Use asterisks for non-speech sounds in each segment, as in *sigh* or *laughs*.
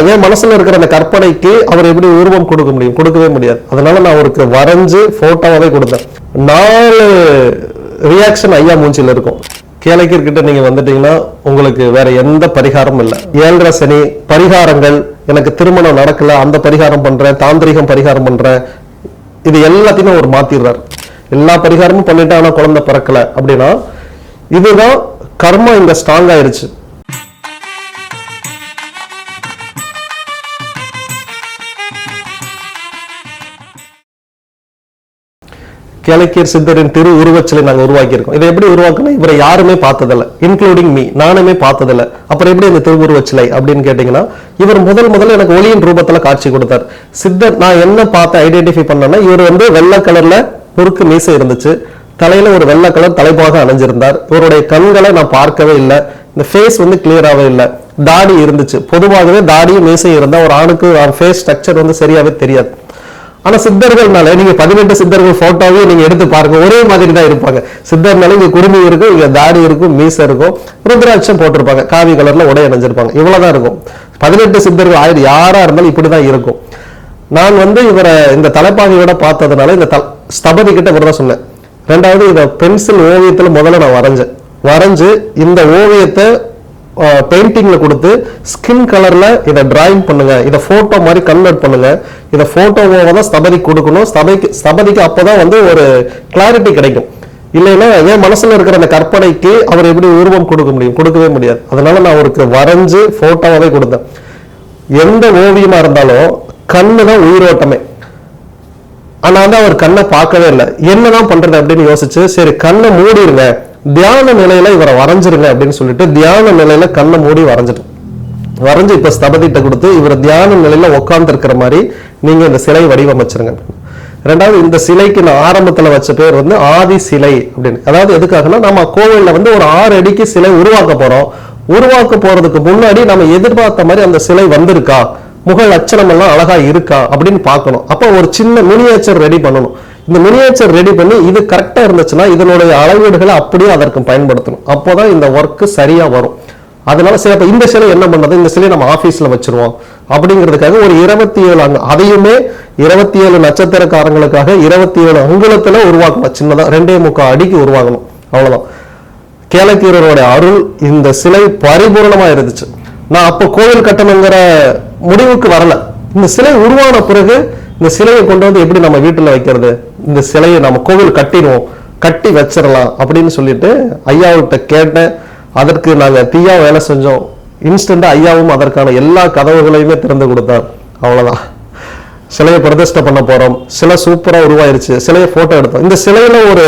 என் மனசுல இருக்கிற அந்த கற்பனைக்கு அவர் எப்படி உருவம் கொடுக்க முடியும்? கொடுக்கவே முடியாது. அதனால நான் அவருக்கு வரைஞ்சு போட்டோவாவே கொடுத்தேன். நாலு ரியாக்ஷன் ஐயா மூஞ்சில இருக்கும். கேளக்கீர் நீங்க வந்துட்டீங்கன்னா உங்களுக்கு வேற எந்த பரிகாரமும் இல்லை. ஏழரை சனி பரிகாரங்கள் எனக்கு திருமணம் நடக்கல அந்த பரிகாரம் பண்றேன் தாந்திரிகம் பரிகாரம் பண்றேன். இது எல்லாத்தையுமே அவர் மாத்திடுறாரு. எல்லா பரிகாரமும் பண்ணிட்டு ஆனா குழந்தை பிறக்கல. அப்படின்னா இதுதான் கர்மம் இங்க ஸ்ட்ராங் ஆயிருச்சு. கிழக்கியர் சித்தரின் திரு உருவச்சிலை நாங்கள் உருவாக்கியிருக்கோம். இதை எப்படி உருவாக்கணும் இவரை யாருமே பார்த்ததில்ல இன்க்ளூடிங் மீ நானுமே பார்த்ததில்ல. அப்புறம் எப்படி இந்த திருவுருவச்சிலை அப்படின்னு கேட்டிங்கன்னா இவர் முதல் முதல்ல எனக்கு ஒளியின் ரூபத்தில் காட்சி கொடுத்தார். சித்தர் நான் என்ன பார்த்து ஐடென்டிஃபை பண்ணேன்னா இவர் வந்து வெள்ளை கலரில் பொறுக்கு மீசை இருந்துச்சு. தலையில ஒரு வெள்ளை கலர் தலைப்பாக அணிஞ்சிருந்தார். இவருடைய கண்களை நான் பார்க்கவே இல்லை. இந்த ஃபேஸ் வந்து கிளியராகவே இல்லை. தாடி இருந்துச்சு. பொதுவாகவே தாடியும் மீசையும் இருந்தால் ஒரு ஆணுக்கு ஃபேஸ் ஸ்ட்ரக்சர் வந்து சரியாகவே தெரியாது. ஆனா சித்தர்கள்னால நீங்க பதினெட்டு சித்தர்கள் ஃபோட்டோவையும் நீங்க எடுத்து பாருங்க. ஒரே மாதிரி தான் இருப்பாங்க. சித்தர்னால இங்க குருமி இருக்கும் இங்க தாடி இருக்கும் மீசை இருக்கும் ருத்ராட்சம் போட்டிருப்பாங்க. காவி கலர்ல உடை அணிஞ்சிருப்பாங்க. இவ்வளவுதான் இருக்கும். பதினெட்டு சித்தர்கள் ஆயிரம் யாரா இருந்தாலும் இப்படிதான் இருக்கும். நான் வந்து இவரை இந்த தலைப்பாகையோட பார்த்ததுனால இந்த தல் ஸ்தபதி கிட்ட இவர் சொன்னேன். ரெண்டாவது இதை பென்சில் ஓவியத்துல முதல்ல நான் வரைஞ்சேன். வரைஞ்சு இந்த ஓவியத்தை பெயிண்டிங்கில் கொடுத்து ஸ்கின் கலரில் இதை டிராயிங் பண்ணுங்கள் இதை ஃபோட்டோ மாதிரி கன்வெர்ட் பண்ணுங்கள் இதை ஃபோட்டோவாக தான் ஸ்தபதிக்கு கொடுக்கணும். ஸ்தபதிக்கு ஸ்தபதிக்கு அப்பதான் வந்து ஒரு கிளாரிட்டி கிடைக்கும். இல்லைன்னா என் மனசில் இருக்கிற அந்த கற்பனைக்கு அவர் எப்படி உருவம் கொடுக்க முடியும்? கொடுக்கவே முடியாது. அதனால நான் அவருக்கு வரைஞ்சு ஃபோட்டோவாகவே கொடுத்தேன். எந்த ஓவியமாக இருந்தாலும் கண்ணு தான் உயிரோட்டமே. ஆனால் வந்து அவர் கண்ணை பார்க்கவே இல்லை. என்ன தான் பண்ணுறது அப்படின்னு யோசிச்சு சரி கண்ணை மூடிடுங்க தியான நிலையில இவரை வரைஞ்சிருங்க அப்படின்னு சொல்லிட்டு தியான நிலையில கண்ணை மூடி வரைஞ்சிட்டோம் வரைஞ்சு இப்ப ஸ்தபதிட்ட கொடுத்து இவர் தியான நிலையில உட்கார்ந்து இருக்கிற மாதிரி நீங்க இந்த சிலை வடிவமைச்சிருங்க. ரெண்டாவது இந்த சிலைக்கு நான் ஆரம்பத்துல வச்ச பேர் வந்து ஆதி சிலை அப்படின்னு. அதாவது எதுக்காகனா நம்ம கோவில்ல வந்து ஒரு ஆறு அடிக்கு சிலை உருவாக்க போறோம். உருவாக்க போறதுக்கு முன்னாடி நம்ம எதிர்பார்த்த மாதிரி அந்த சிலை வந்திருக்கா? முக லட்சணம் எல்லாம் அழகா இருக்கா? அப்படின்னு பார்க்கணும். அப்போ ஒரு சின்ன மினியேச்சர் ரெடி பண்ணணும். இந்த மினியேச்சர் ரெடி பண்ணி இது கரெக்டாக இருந்துச்சுன்னா இதனுடைய அளவீடுகளை அப்படியே அதற்கு பயன்படுத்தணும். அப்போதான் இந்த ஒர்க்கு சரியா வரும். அதனால சில இப்போ இந்த சிலை என்ன பண்ணுறது இந்த சிலையை நம்ம ஆஃபீஸில் வச்சிருவோம். அப்படிங்கிறதுக்காக ஒரு இருபத்தி ஏழு அங்க அதையுமே இருபத்தி ஏழு நட்சத்திரக்காரங்களுக்காக இருபத்தி ஏழு அங்குலத்துல உருவாக்கணும். சின்னதா ரெண்டே முக்கால் அடிக்கு உருவாகணும் அவ்வளவுதான். கேளக்கீரரோட அருள் இந்த சிலை பரிபூர்ணமாக இருந்துச்சு. நான் அப்போ கோவில் கட்டணுங்கிற முடிவுக்கு வரல. இந்த சிலை உருவான பிறகு இந்த சிலையை கொண்டு வந்து எப்படி நம்ம வீட்டில் வைக்கிறது? இந்த சிலையை நம்ம கோவில் கட்டிடுவோம். கட்டி வச்சிடலாம் அப்படின்னு சொல்லிட்டு ஐயாவிட்ட கேட்டேன். அதற்கு நாங்கள் தீயா வேலை செஞ்சோம். இன்ஸ்டண்டா ஐயாவும் அதற்கான எல்லா கதவுகளையுமே திறந்து கொடுத்தார். அவ்வளோதான் சிலையை பிரதிஷ்டை பண்ண போகிறோம் சிலை சூப்பராக உருவாயிருச்சு. சிலையை ஃபோட்டோ எடுத்தோம். இந்த சிலையில ஒரு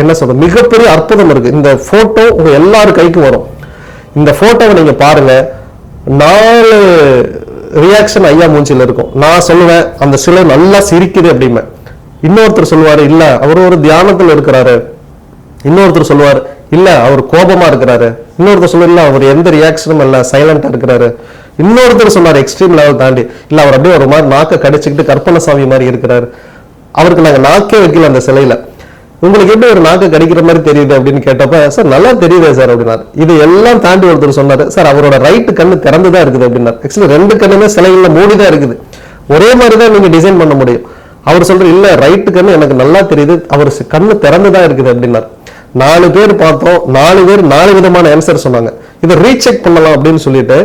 என்ன சொல்றது மிகப்பெரிய அற்புதம் இருக்கு. இந்த போட்டோ உங்க எல்லார் கைக்கும் வரும். இந்த போட்டோவை நீங்க பாருங்க. நாலு ரியாக்ஷன் ஐயா மூஞ்சில இருக்கும். நான் சொல்லுவேன் அந்த சிலை நல்லா சிரிக்குது அப்படிமே இன்னொருத்தர் சொல்லுவாரு இல்ல அவர் ஒரு தியானத்தில் இருக்கிறாரு. இன்னொருத்தர் சொல்லுவார் இல்ல அவர் கோபமா இருக்கிறாரு. இன்னொருத்தர் சொல்லுவார் இல்லை அவர் எந்த ரியாக்ஷனும் இல்ல சைலண்டாக இருக்கிறாரு. இன்னொருத்தர் சொன்னார் எக்ஸ்ட்ரீம் லெவல் தாண்டி இல்லை அவர் அப்படியே ஒரு மாதிரி நாக்கை கடிச்சுக்கிட்டு கற்பனை சாமி மாதிரி இருக்கிறாரு. அவருக்கு நாங்க நாக்கே வைக்கல அந்த சிலையில. உங்களுக்கு எப்படி ஒரு நாக்கு கடிக்கிற மாதிரி தெரியுது? அப்படின்னு கேட்டப்ப சார் நல்லா தெரியுதே சார் அப்படின்னாரு. இது எல்லாம் தாண்டி ஒருத்தர் சொன்னாரு சார் அவரோட ரைட்டு கண்ணு திறந்து தான் இருக்குது அப்படின்னாரு. ஆக்சுவலி ரெண்டு கண்ணுமே சிலைகள்ல மூடிதான் இருக்குது. ஒரே மாதிரி தான் நீங்கள் டிசைன் பண்ண முடியும். அவர் சொல்ற இல்ல ரைட்டு கண்ணு எனக்கு நல்லா தெரியுது. அவர் கண்ணு கண்ணு திறந்துதான் இருக்குது அப்படின்னா நாலு பேர் பார்த்தோம். நாலு பேர் நாலு விதமான ஆன்சர் சொன்னாங்க. இதை ரீசெக் பண்ணலாம் அப்படின்னு சொல்லிட்டு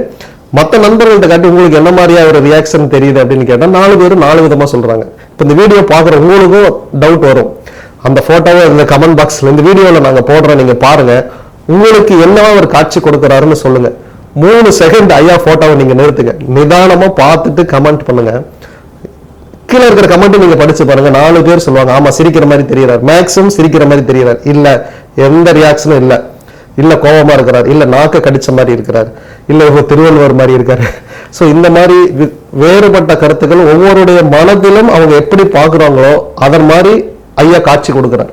மற்ற நண்பர்கள்ட்ட காட்டி உங்களுக்கு என்ன மாதிரியா ஒரு ரியாக்ஷன் தெரியுது? அப்படின்னு கேட்டால் நாலு பேரும் நாலு விதமா சொல்றாங்க. இப்போ இந்த வீடியோ பார்க்குற உங்களுக்கும் டவுட் வரும். அந்த போட்டோவை இந்த கமெண்ட் பாக்ஸ்ல இந்த வீடியோவில் நாங்கள் போடுறோம் நீங்க பாருங்க. உங்களுக்கு என்னவா ஒரு காட்சி கொடுக்குறாருன்னு சொல்லுங்க. மூணு செகண்ட் ஐயா போட்டோவை நீங்க நிறுத்துங்க. நிதானமா பார்த்துட்டு கமெண்ட் பண்ணுங்க. கீழே இருக்கிற கமெண்ட் நீங்க படிச்சு பாருங்க. நாலு பேர் சொல்லுவாங்க ஆமா சிரிக்கிற மாதிரி தெரியறார். மேக்ஸிமம் சிரிக்கிற மாதிரி தெரியறார். இல்ல எந்த ரியாக்ஷனும் இல்ல. இல்ல கோபமா இருக்கிறார். இல்ல நாக்க கடிச்ச மாதிரி இருக்கிறார். இல்ல இவங்க திருவள்ளுவர் மாதிரி இருக்காரு. *laughs* ஸோ இந்த மாதிரி வேறுபட்ட கருத்துக்கள் ஒவ்வொருடைய மனதிலும் அவங்க எப்படி பார்க்குறாங்களோ அதன் மாதிரி ஐயா காட்சி கொடுக்குறார்.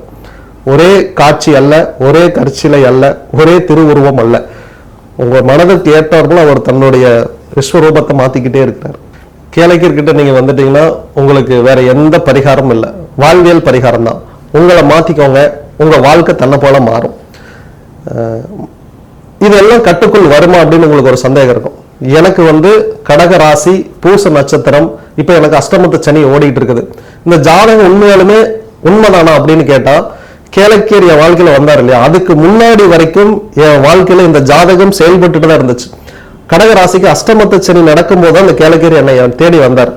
ஒரே காட்சி அல்ல ஒரே கற்சிலை அல்ல ஒரே திருவுருவம் அல்ல. உங்கள் மனதுக்கு ஏற்றாற்போல அவர் தன்னுடைய விஸ்வரூபத்தை மாத்திக்கிட்டே இருக்கிறார். கேளைக்கர்கிட்ட நீங்கள் வந்துட்டீங்கன்னா உங்களுக்கு வேற எந்த பரிகாரமும் இல்லை. வாழ்வியல் பரிகாரம் தான் உங்களை மாற்றிக்கோங்க உங்கள் வாழ்க்கை தன்னை போல மாறும். இதெல்லாம் கட்டுக்குள் வருமா அப்படின்னு உங்களுக்கு ஒரு சந்தேகம் இருக்கும். எனக்கு வந்து கடக ராசி பூச நட்சத்திரம் இப்போ எனக்கு அஷ்டமத்து சனி ஓடிட்டு இருக்குது. இந்த ஜாதகம் உண்மையாலுமே உண்மைதானா அப்படின்னு கேட்டால் கேளக்கேர் வாழ்க்கையில் வந்தார் இல்லையா? அதுக்கு முன்னாடி வரைக்கும் என் வாழ்க்கையில் இந்த ஜாதகம் செயல்பட்டுட்டு தான் இருந்துச்சு. கடகராசிக்கு ராசிக்கு அஷ்டமத்து சனி நடக்கும்போது அந்த கேளகிரி என்னை தேடி வந்தார்.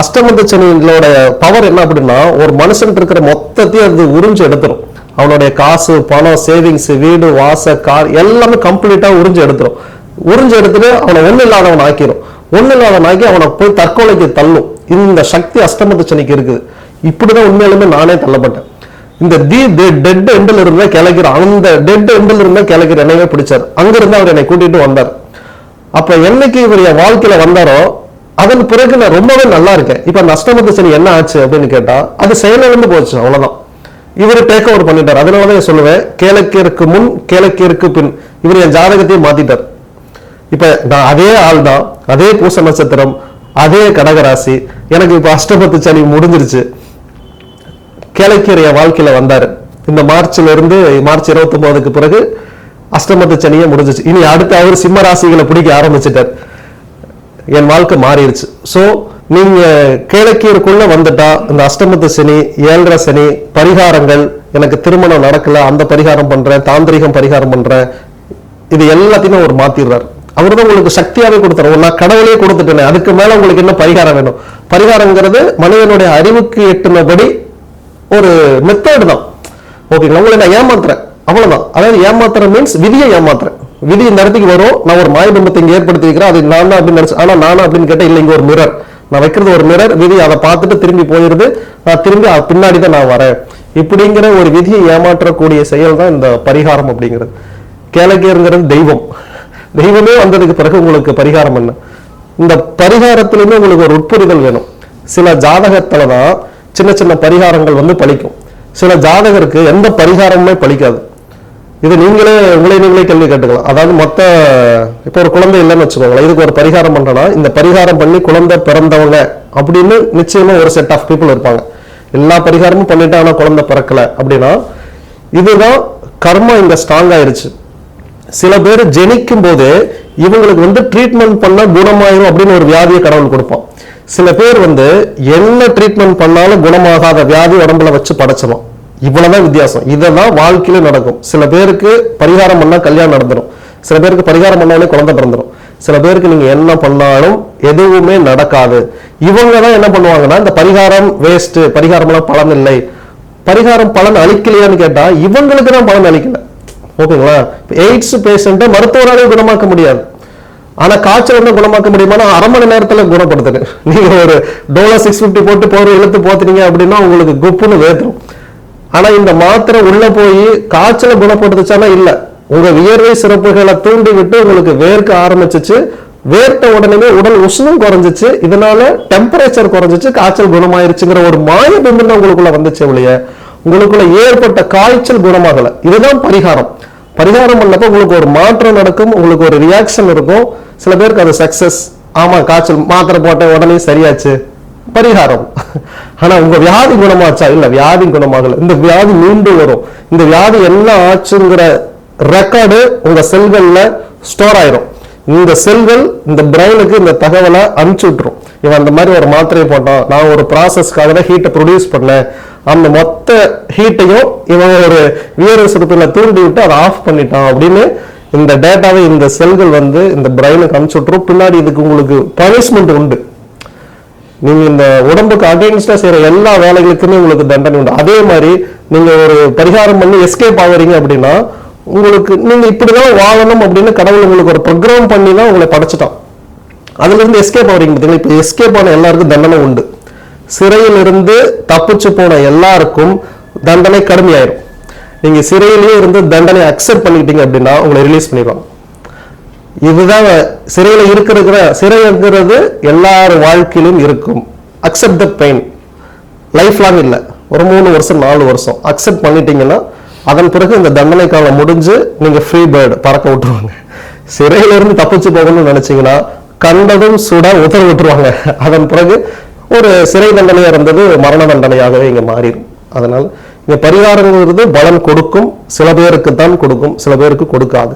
அஷ்டமத்து சனியோட பவர் என்ன அப்படின்னா ஒரு மனுஷன் இருக்கிற மொத்தத்தையும் அது உறிஞ்சு எடுத்துரும். அவனுடைய காசு பணம் சேவிங்ஸ் வீடு வாச கார் எல்லாமே கம்ப்ளீட்டா உறிஞ்சு எடுத்துரும். உறிஞ்சு எடுத்துட்டு அவனை ஒண்ணு இல்லாதவன் ஆக்கிரும். ஒண்ணு இல்லாதவன் ஆக்கி அவனை போய் தற்கொலைக்கு தள்ளும். இந்த சக்தி அஷ்டமத்து சனிக்கு இருக்குது. இப்படிதான் உண்மையிலுமே நானே தள்ளப்பட்டேன். இந்த தி டெட் எண்டில் இருந்தா கிளக்கிற அந்த டெட் எண்டில் இருந்தா கிளக்கிற என்னையே பிடிச்சார். அங்கிருந்து அவர் என்னை கூட்டிட்டு வந்தார். அப்ப என்னைக்கு இவர் என் வாழ்க்கையில வந்தாரோ அதன் பிறகு நான் ரொம்பவே நல்லா இருக்கேன். இப்ப நஷ்டமத்து அஷ்டமத்து சனி என்ன ஆச்சு அப்படின்னு கேட்டா அது செயலிழந்து போச்சு அவ்வளவுதான். இவர் டேக் ஓவர் பண்ணிட்டார். அதனாலதான் சொல்லுவேன் கேளக்கிற்கு முன் கேளக்கிற்கு பின் இவர் என் ஜாதகத்தையும் மாத்திட்டார். இப்ப நான் அதே ஆள் தான் அதே பூச நட்சத்திரம் அதே கடகராசி. எனக்கு இப்ப அஷ்டமத்து சனி முடிஞ்சிருச்சு. கேளக்கியர் என் வாழ்க்கையில வந்தாரு. இந்த மார்ச்ல இருந்து மார்ச் இருபத்தி ஒன்பதுக்கு பிறகு அஷ்டமத்து சனியே முடிஞ்சிச்சு. இனி அடுத்து அவர் சிம்ம ராசிகளை பிடிக்க ஆரம்பிச்சிட்டார். என் வாழ்க்கை மாறிடுச்சு. ஸோ நீங்க கேளக்கியருக்குள்ள வந்துட்டா இந்த அஷ்டமத்து சனி ஏழரை சனி பரிகாரங்கள் எனக்கு திருமணம் நடக்கல அந்த பரிகாரம் பண்றேன் தாந்திரிகம் பரிகாரம் பண்றேன் இது எல்லாத்தையுமே அவர் மாத்திடுறாரு. அவர் தான் உங்களுக்கு சக்தியாவே கொடுத்தாரு. நான் கடவுளே கொடுத்துட்டேன் அதுக்கு மேல உங்களுக்கு என்ன பரிகாரம் வேணும்? பரிகாரங்கிறது மனிதனுடைய அறிவுக்கு எட்டுனபடி ஒரு மெத்தேடு தான். ஓகேங்களா உங்களை நான் ஏமாத்துறேன். அவ்வளவுதான். அதாவது ஏமாத்துறேன் மீன்ஸ் விதியை ஏமாத்துறேன். விதி இந்த இடத்துக்கு வரும். நான் ஒரு மாயபிம்பத்தை இங்கே ஏற்படுத்தி வைக்கிறேன் அது நான் தான் அப்படின்னு நினைச்சு ஆனா நானா அப்படின்னு கேட்டா இல்லை இங்க ஒரு மிரர் நான் வைக்கிறது ஒரு மிரர் விதி அதை பார்த்துட்டு திரும்பி போயிருது நான் திரும்பி பின்னாடி தான் நான் வரேன். இப்படிங்கிற ஒரு விதியை ஏமாற்றக்கூடிய செயல் தான் இந்த பரிகாரம் அப்படிங்கிறது. கேளக்கியருங்கிறது தெய்வம். தெய்வமே வந்ததுக்கு பிறகு உங்களுக்கு பரிகாரம் என்ன? இந்த பரிகாரத்திலுமே உங்களுக்கு ஒரு உட்புரிதல் வேணும். சில ஜாதகத்துல தான் சின்ன சின்ன பரிகாரங்கள் வந்து பலிக்கும் சில ஜாதகருக்கு எந்த பரிகாரமுமே பலிக்காது இது நீங்களே உங்களை நீங்களே கேள்வி கேட்டுக்கலாம். அதாவது மொத்த இப்போ ஒரு குழந்தை இல்லைன்னு வச்சுக்கோங்களேன். இதுக்கு ஒரு பரிகாரம் பண்ணுறேன்னா இந்த பரிகாரம் பண்ணி குழந்தை பிறந்தவங்க அப்படின்னு நிச்சயமாக ஒரு செட் ஆஃப் பீப்புள் இருப்பாங்க. எல்லா பரிகாரமும் பண்ணிட்டு ஆனால் குழந்தை பிறக்கல அப்படின்னா இதுதான் கர்மா இங்கே ஸ்ட்ராங் ஆயிருச்சு. சில பேர் ஜெனிக்கும் போது இவங்களுக்கு வந்து ட்ரீட்மெண்ட் பண்ணால் குணமாயிரும் அப்படின்னு ஒரு வியாதியை கடவுள் கொடுப்பான். சில பேர் வந்து என்ன ட்ரீட்மெண்ட் பண்ணாலும் குணமாகாத வியாதி உடம்புல வச்சு படைச்சிடும் இவ்வளவுதான் வித்தியாசம். இதெல்லாம் வாழ்க்கையில நடக்கும். சில பேருக்கு பரிகாரம் பண்ணா கல்யாணம் நடந்துடும் சில பேருக்கு பரிகாரம் பண்ணாலே குழந்தை பிறந்துடும் சில பேருக்கு நீங்க என்ன பண்ணாலும் எதுவுமே நடக்காது. இவங்க தான் என்ன பண்ணுவாங்கன்னா இந்த பரிகாரம் வேஸ்ட் பரிகாரம்லாம் பலன் இல்லை. பரிகாரம் பலன் அளிக்கலையான்னு கேட்டா இவங்களுக்கு தான் பலன் அளிக்கல. ஓகேங்களா? எய்ட்ஸ் பேஷண்ட்டை மருத்துவராலே குணமாக்க முடியாது. ஆனா காய்ச்சல் வந்து குணமாக்க முடியுமானா அரை மணி நேரத்துல குணப்படுத்துது நீங்க ஒரு டோலா சிக்ஸ் பிப்டி போட்டு போற இழுத்து போத்துனீங்க அப்படின்னா உங்களுக்கு குப்புன்னு வேத்துரும் ஆனா இந்த மாத்திரை உள்ள போய் காய்ச்சலை குணப்படுத்துச்சானா இல்ல. உங்க வியர்வை சிறப்புகளை தூண்டி விட்டு உங்களுக்கு வேர்க்க ஆரம்பிச்சிச்சு. வேர்த்த உடனே உடல் உஷ்ணம் குறைஞ்சிச்சு. இதனால டெம்பரேச்சர் குறைஞ்சிச்சு காய்ச்சல் குணமாயிருச்சுங்கிற ஒரு மாய பிம்பம் உங்களுக்குள்ள வந்துச்சு ஒழிய உங்களுக்குள்ள ஏற்பட்ட காய்ச்சல் குணமாகல. இதுதான் பரிகாரம். பரிகாரம் பண்ணப்ப உங்களுக்கு ஒரு மாற்றம் நடக்கும் உங்களுக்கு ஒரு ரியாக்ஷன் இருக்கும். சில பேருக்கு அது சக்சஸ் ஆமா காய்ச்சல் மாத்திரை போட்ட உடனே சரியாச்சு. பரிகாரம். ஆனா உங்க வியாதி குணமாச்சா? இல்ல வியாதி குணமாகல. இந்த வியாதி மீண்டும் வரும். இந்த வியாதி என்ன ஆச்சுங்கிற ரெக்கார்டு உங்க செல்கள்ல ஸ்டோர் ஆயிரும். இந்த செல்கள் இந்த பிரெயினுக்கு இந்த தகவலை அனுப்பிச்சு விட்டுரும். இவன் அந்த மாதிரி ஒரு மாத்திரையை போட்டான். நான் ஒரு ப்ராசஸ்க்காக தான் ஹீட்டை ப்ரொடியூஸ் பண்ணேன். அந்த மொத்த ஹீட்டையும் இவன் ஒரு வியர்வை சுரப்பில தூண்டி விட்டு அதை ஆஃப் பண்ணிட்டான் அப்படின்னு இந்த டேட்டாவை இந்த செல்கள் வந்து இந்த பிரெயினுக்கு அனுப்பிச்சு விட்டுரும். பின்னாடி இதுக்கு உங்களுக்கு பனிஷ்மெண்ட் உண்டு. நீங்க இந்த உடம்புக்கு அகைன்ஸ்டா செய்யற எல்லா வேலைகளுக்குமே உங்களுக்கு தண்டனை உண்டு. அதே மாதிரி நீங்க ஒரு பரிகாரம் பண்ணி எஸ்கேப் ஆகுறீங்க அப்படின்னா உங்களுக்கு நீங்க இப்படிதான் வாழணும் அப்படின்னு கடவுள் உங்களுக்கு ஒரு ப்ரோக்ராம் பண்ணி தான் உங்களை படைச்சிட்டான். அதுல இருந்து எஸ்கேப் ஆகுறீங்க பார்த்தீங்களா இப்போ எஸ்கேப் ஆன எல்லாருக்கும் தண்டனை உண்டு. சிறையில் இருந்து தப்பிச்சு போன எல்லாருக்கும் தண்டனை கடுமையாயிரும். நீங்க சிறையிலேயே இருந்து தண்டனை அக்செப்ட் பண்ணிக்கிட்டீங்க அப்படின்னா உங்களை ரிலீஸ் பண்ணிடுவாங்க. இதுதான் சிறையில் இருக்கிற சிறை இருக்கிறது எல்லார் வாழ்க்கையிலும் இருக்கும். Accept the pain life long இல்லை. ஒரு மூணு வருஷம் நாலு வருஷம். அக்செப்ட் பண்ணிட்டீங்கன்னா அதன் பிறகு இந்த தண்டனை காலம் முடிஞ்சு நீங்கள் ஃப்ரீ பேர்டு பறக்க விட்டுருவாங்க. சிறையிலிருந்து தப்பிச்சு போகணும்னு நினச்சிங்கன்னா கண்டதும் சுட உத்தரவு விட்டுருவாங்க. அதன் பிறகு ஒரு சிறை தண்டனையாக இருந்தது மரண தண்டனையாகவே இங்கே மாறிடும். அதனால் இங்கே பரிகாரங்கிறது பலன் கொடுக்கும். சில பேருக்கு தான் கொடுக்கும். சில பேருக்கு கொடுக்காது.